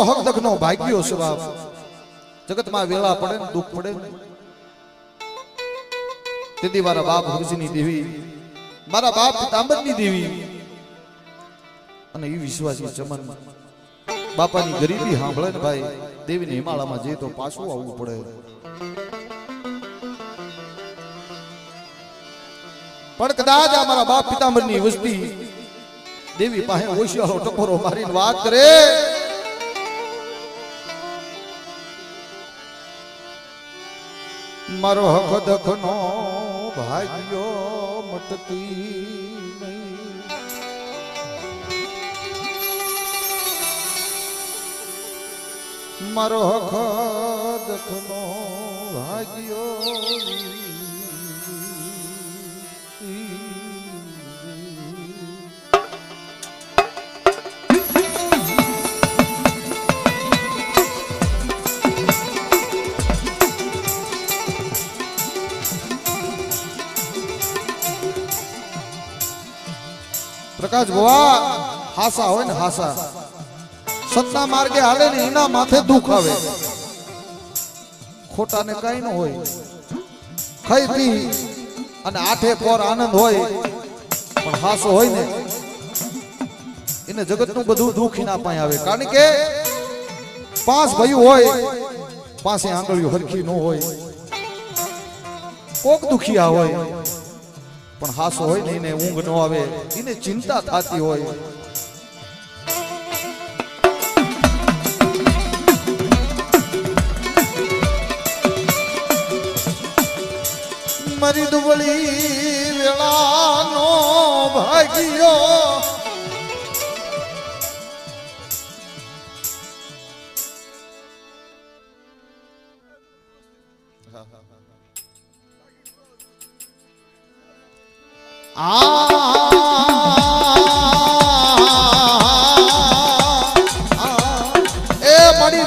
મારો હકદક નો ભાગ્યો છે બાપ. જગતમાં વેલા પડે દુઃખ પડે તેથી મારા બાપ હરજીની દેવી. મારા બાપ તાંબરની દેવી. અને એ વિશ્વાસી ચમન. બાપાની ગરીબી સાંભળે ને ભાઈ, દેવીને હિમાલયમાં જઈએ તો પાછું આવવું પડે. પણ કદાચ આ મારા બાપ પિતાંબરની વસ્તી, દેવી પાસે ઓશિયાળો ટકોરો મારીને વાત કરે. મારો હક દખનો ભાગ્યો મટતી મારો હક દખનો ભાગ્યો પ્રકાશ ગોવા હાસા હોય ને હાસા. સત્તા માર્ગે હાલે ને એના માથે દુઃખ આવે. ખોટા ને કઈ ન હોય. ખાઈ પી અને આઠે પોર આનંદ હોય. પણ હાસો હોય ને, એને જગતનું બધું દુઃખ એના પાસે આવે. કારણ કે પાંચ ભાઈઓ હોય પાસે આંગળીઓ હરખી ન હોય. કોક દુખિયા હોય. પણ હાસો હોય ને એને ઊંઘ ન આવે, એને ચિંતા થતી હોય. મરી દુબળી વેળાનો ભાગ્યો એ મારી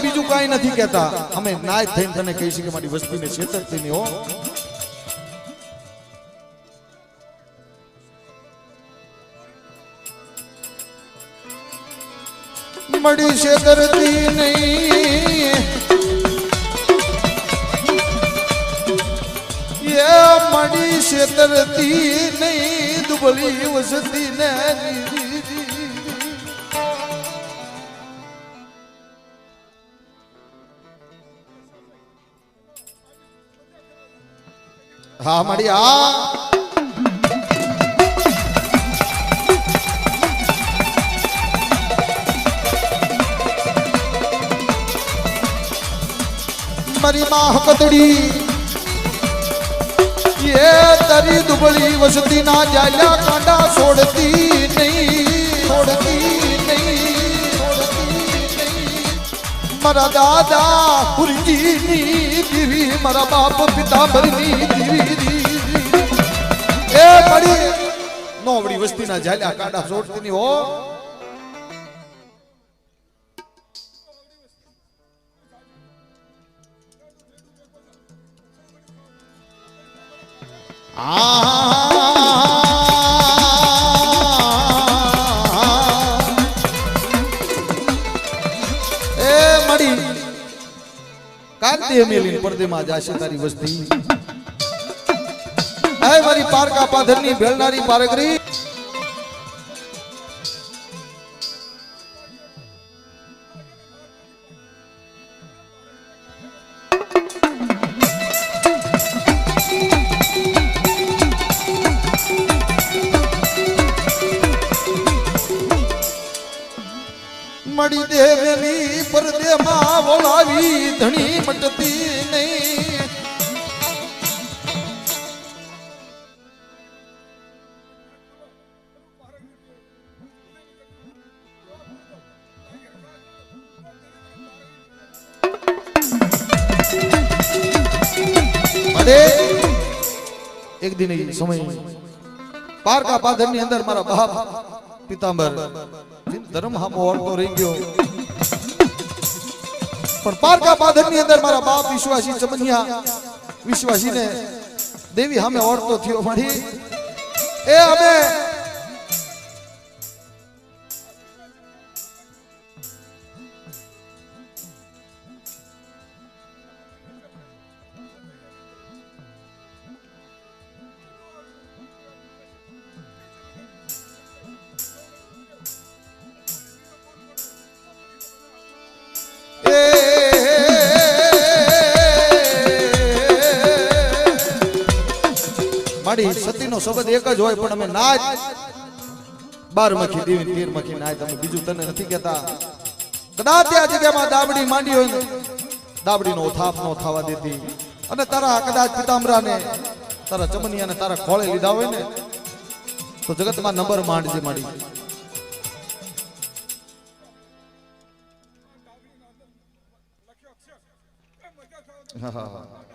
બીજું કાંઈ નથી કહેતા અમે નાય થઈને તને કહી કે મારી વસ્તીને છેતરતી નહીં હો મળી છેતરતી નહીં. એ મળી છેતરતી નહીં દુબળી વસતી ને હા મળી આ મારી માં હકતડી એ તારી દુબળી વસતી ના જાયા કાંડા છોડતી નહીં છોડતી નહીં મારા દાદા પુરજીની દીવી, મારા બાપ પિતાંબરની દીવી. એ પડી. નોવડી વસ્તીના જાલ્યા કાંડા છોડતી ની હો. કાંતિ મેલીન પડદેમાં જાશે તારી વસ્તી. હે મારી ભેળનારી પારગરી. મળી દેવેલી પરદેમાં બોલાવી ધણી મટતી નહીં અરે એક દિન એ સમય પારકા પાધરની અંદર મારા બાપ પિતાંબર ધર્મ હામો વળતો રહી ગયો પણ પારકા પાધરની અંદર મારા બાપ વિશ્વાસી ચમનિયા વિશ્વાસીને દેવી સામે ઓળતો થયો મળી એ અમે સતીનો શબ્દ એક જ હોય, પણ અમે નાચ. બાર મખી દેવી તેર મખી નાચ. અમે બીજું તને નથી કહેતા. કદાચ આ જગ્યામાં દાબડી માંડી હોય દાબડી નો થાપ નો થવા દેતી. અને તારા કદાચ પિતાંબરાને તારા ચમનિયાને તારા ખોળે લીધા હોય ને, તો જગતમાં નંબર માંડજે માંડી. હા હા હા.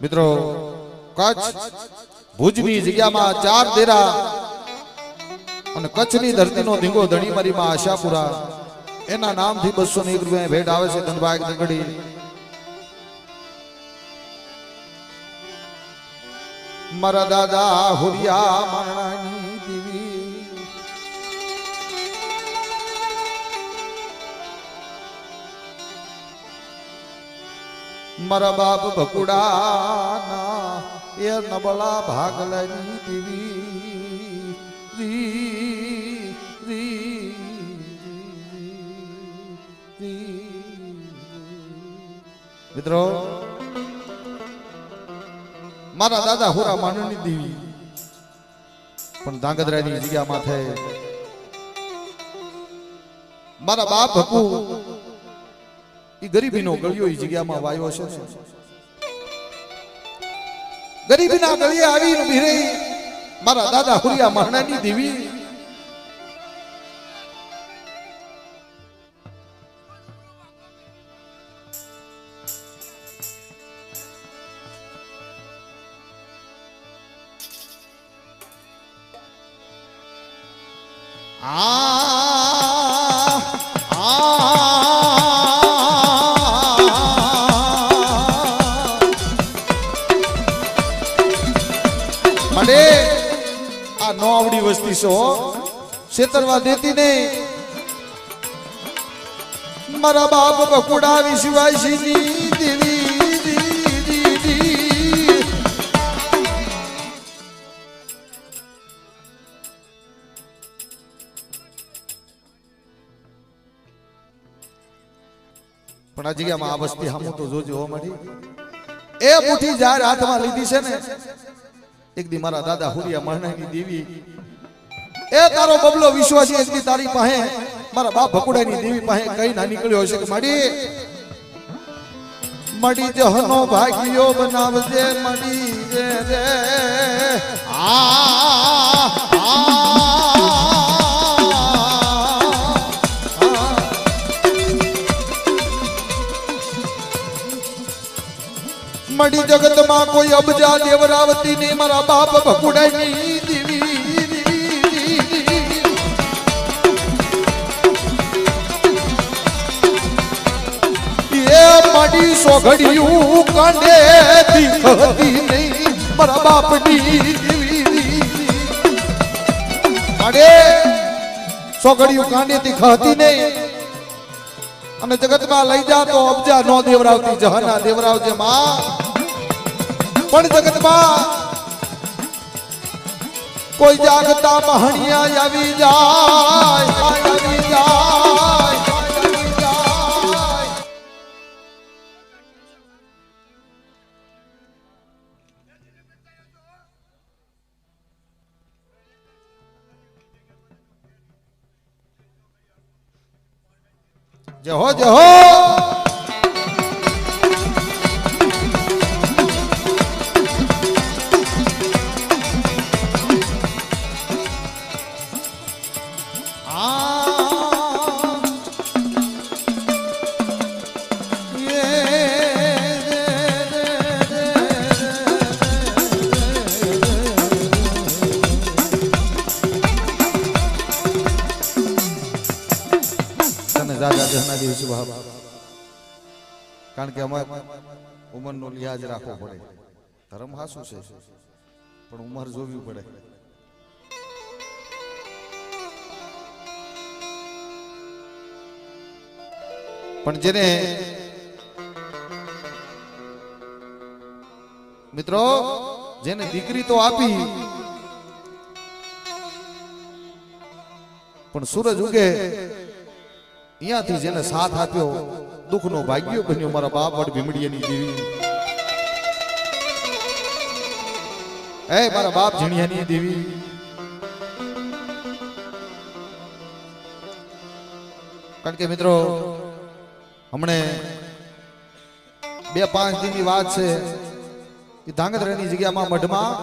મિત્રો કચ્છ ભુજની જગ્યામાં ચાર દેરા અને કચ્છની ધરતીનો ધીંગો ધણીમરીમાં આશાપુરા. એના નામથી બસો ને એક રૂપિયા ભેટ આવે છે ધનભાઈ દંગડી મારા દાદા હુરિયા મારણાની મારા બાપ ભકુડાના એ નબળા ભાગલાની દેવી રી, રી, રી, રી. મિત્રો મારા દાદા હોરા માનની દેવી પણ ધાંગધ્રાની જગ્યા માથે મારા બાપ ભકુ ઈ ગરીબીનો ગળિયો એ જગ્યામાં વાયો છે. ગરીબીના ગળિયે આવીને ભીરે મારા દાદા હુરિયા મહાણાની દેવી. આ છો છેતરવા દેતી નહીં મારા બાપ બકુડા દી. પણ આ જગ્યામાં આ વસ્તી હમું તો જોજો મારી એ મુઠ્ઠી જાર હાથમાં લીધી છે ને, એક દી મારા દાદા હુરિયા મરણાની દેવી એ તારો બબલો વિશ્વાસી એકની તારી પાસે મારા બાપ ભકુડાની દેવી પાસે કઈ ના નીકળ્યો હશે કે માડી? મડી જહનો ભાગ્યો બનાવજે, મડી રે રે આ મડી જગતમાં કોઈ અબજા દેવરાવતી નહીં મારા બાપ ભકુડાઈ દેવી મડી સોઘડિયું કાંડે દીખતી નહીં મારા બાપની માડે સોઘડિયું કાંડે દીખતી નહીં. અને જગતમાં લઈ જા તો અબજા નો દેવરાવતી, જહના દેવરાવજે માં. પણ જગતમાં કોઈ જાગતા મહણિયા આવી જાય. જય હો જહના દિવસ બાપ. કારણ કે અમારે ઉંમરનો લિહાજ રાખવો પડે. ધર્મ હાસું છે. પણ ઉંમર જોવી પડે. પણ જેને મિત્રો, જેને દીકરી તો આપી, પણ સૂરજ ઉગે અહીંયાથી જેને સાથ આપ્યો. દુઃખનો ભાગ્યો બન્યો મારા બાપ વડ ભીમડીયાની દેવી. એ મારા બાપ ઝીણિયાની દેવી. કારણ કે મિત્રો, હમણે બે પાંચ દિનની વાત છે કે ધાંગધ્રાની જગ્યામાં મઢમાં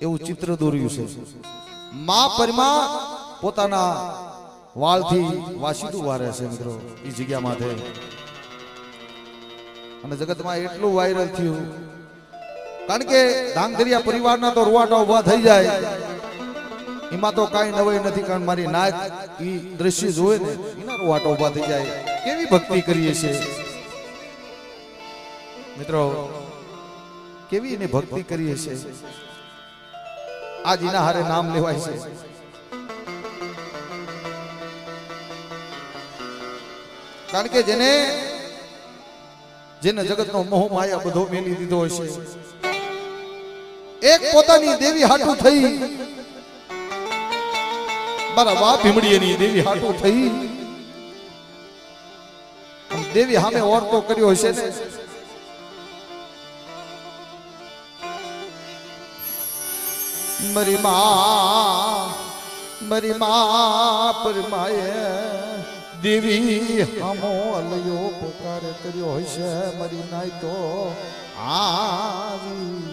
એવું ચિત્ર દોર્યું છે. મા પરમાં પોતાના વાળથી વાસીદું વારે છે મિત્રો, એ જગ્યામાં માટે. અને જગતમાં એટલું વાયરલ થયું. કારણ કે ધાંગધરિયા પરિવારના તો રૂવાટા ઊભા થઈ જાય. એમાં તો કાંઈ નવાઈ નથી, કારણ મારી નાચ એ દ્રશ્ય જોવે ને, એના રૂવાટા ઊભા થઈ જાય. કેવી ભક્તિ કરીએ છે મિત્રો, કેવી એને ભક્તિ કરીએ છે આજ એના હારે નામ લેવાય છે. કારણ કે જેને જેને જગતનો મોહ, માયા બધો મેલી દીધો હશે. એક પોતાની દેવી હાટું થઈ. મારા બાપ ભીમડીએની દેવી હાટું થઈ. દેવી સામે ઓરતો કર્યો હશે ને. મારી માં મારી માં પરમાએ દેવી, હમો અલયો પોકાર કર્યો હશે મરી નાય તો આવી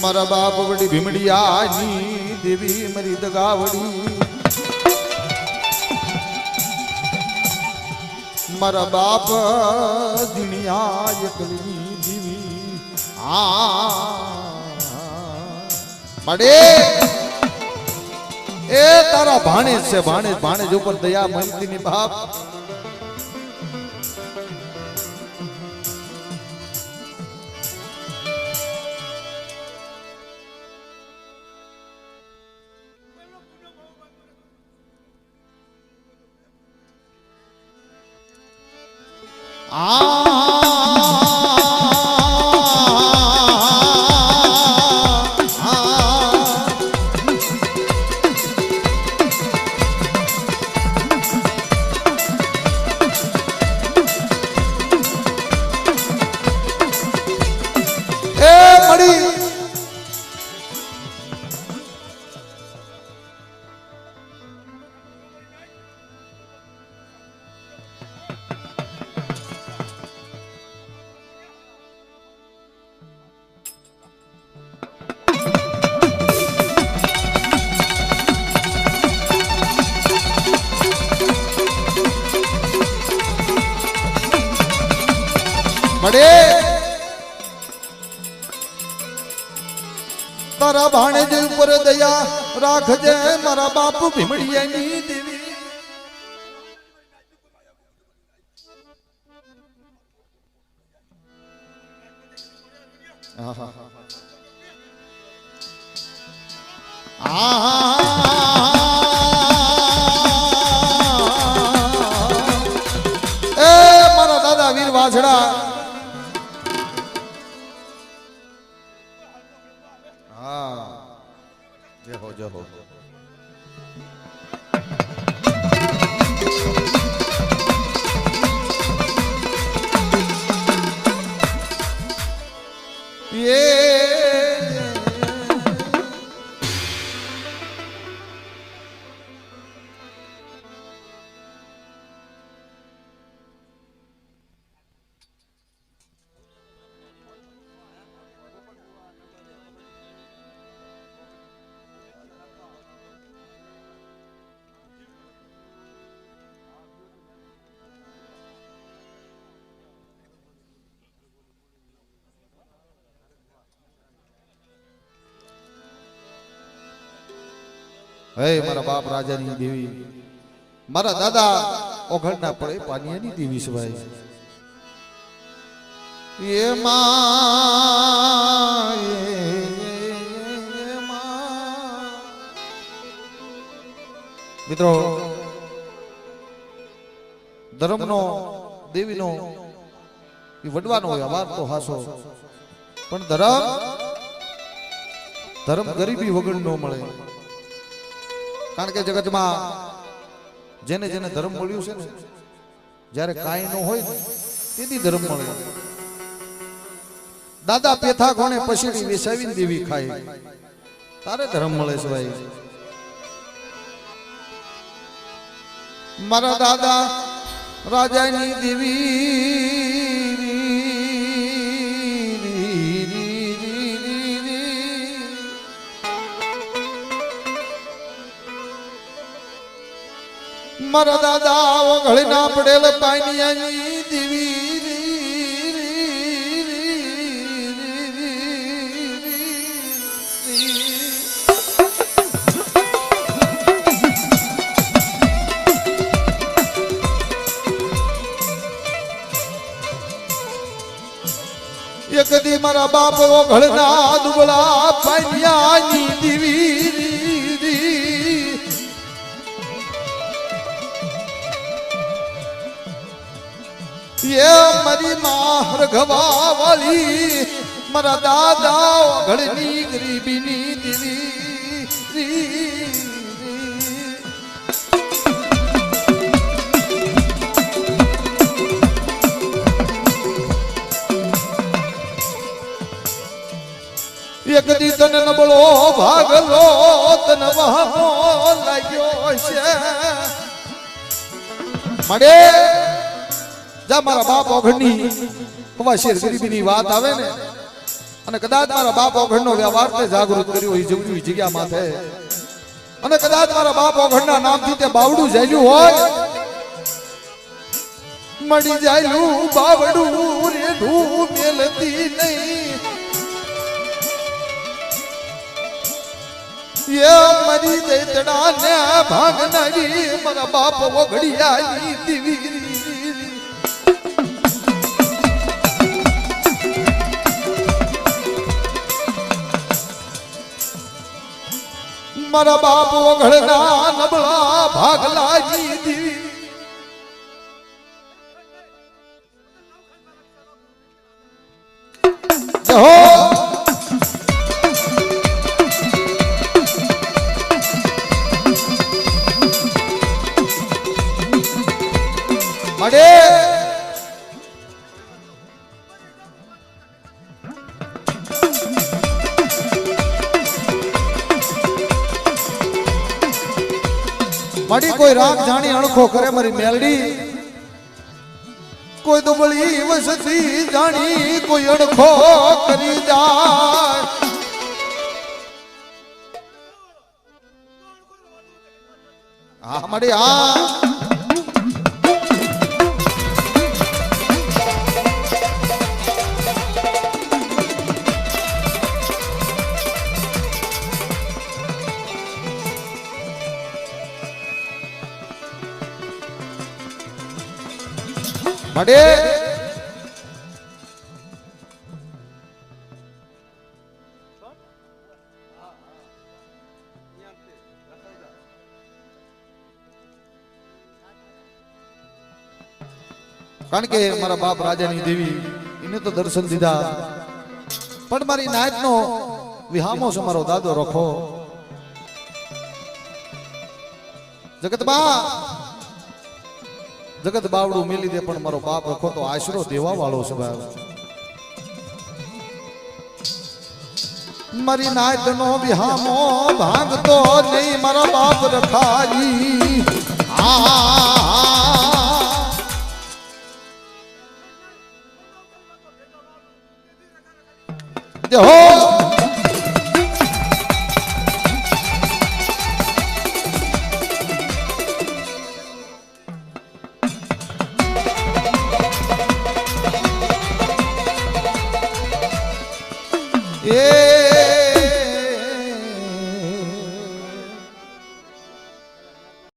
મારા બાપ વડી ભીમડિયાની દેવી મરી દગાવડી. મારા બાપ દુનિયા દેવી. આ મળે એ તારા ભાણેજ છે, ભાણેજ ભાણેજ ઉપર દયા મનતી ની બાપ. મળે તારા ભાણેજ ઉપર દયા રાખજે મારા બાપુ ભીમડિયાની દેવી આહા. આહા. હા. જય હો જય હો. હે, મારા બાપ રાજાની દેવી, મારા દાદા ઓઘડના પડે પાનિયાની દેવી સિવાય. એ એમાં. મિત્રો, ધર્મનો, દેવીનો એ વડવાનો વ્યવહાર તો હાસો. પણ ધર્મ ધર્મ ગરીબી વગર ન મળે. કારણ કે જગતમાં જેને જેને ધર્મ મળ્યું છે ને, જ્યારે કાંઈ ન હોય, તેથી ધર્મ મળ્યો દાદા પેથા કોને પછીડી વેસાવીને દેવી ખાય. તારે ધર્મ મળે છે ભાઈ. મારા દાદા રાજાની દેવી મારા દાદા ઓગળી ના પડેલ પાનિયાની દીવી એક દી મારા બાપ ઓગળના દુબળા પાનિયાની દેવી એ મારી માં રઘવા વાળી મારા દાદા ઘડની ગરીબીની દીવી એક દી તને નબળો ભાગલો તને વહમો લાગ્યો છે મળે જા મારા બાપ ઓઘડની હવા ગરીબીની વાત આવે ને, અને કદાચ મારા બાપ ઓઘડનો વ્યવહાર તે જાગૃત કર્યો હોય જવું જગ્યા માથે. અને કદાચ મારા બાપ ઓઘડના નામથી તે બાવડું જાયલું હોય. મળી જાયલું બાવડું રેઢું મેલતી નહીં. એ મરી દેતડા ને ભાગનારી, મારા બાપ ઓઘડિયાની દીવી. મારા બાપ ઓગળના નબળા ભાગલાજી દીવી મળી કોઈ રાગ જાણી અણખો કરે, મારી મેલડી. કોઈ દુબળી વસતી જાણી કોઈ અણખો કરી જાય. હા, મારી હા મળે કારણ કે મારા બાપ રાજાની દેવી એને તો દર્શન દીધા. પણ મારી નાયતનો વિહામો છે, મારો દાદો રખો. જગતમાં જગત બાવડું મેલી દે પણ મારો બાપ તો આશરો દેવા વાળો છે ભાઈ મારી નાત નો વિહામો ભાંગતો નહીં, મારા બાપ રખાજી આ. હો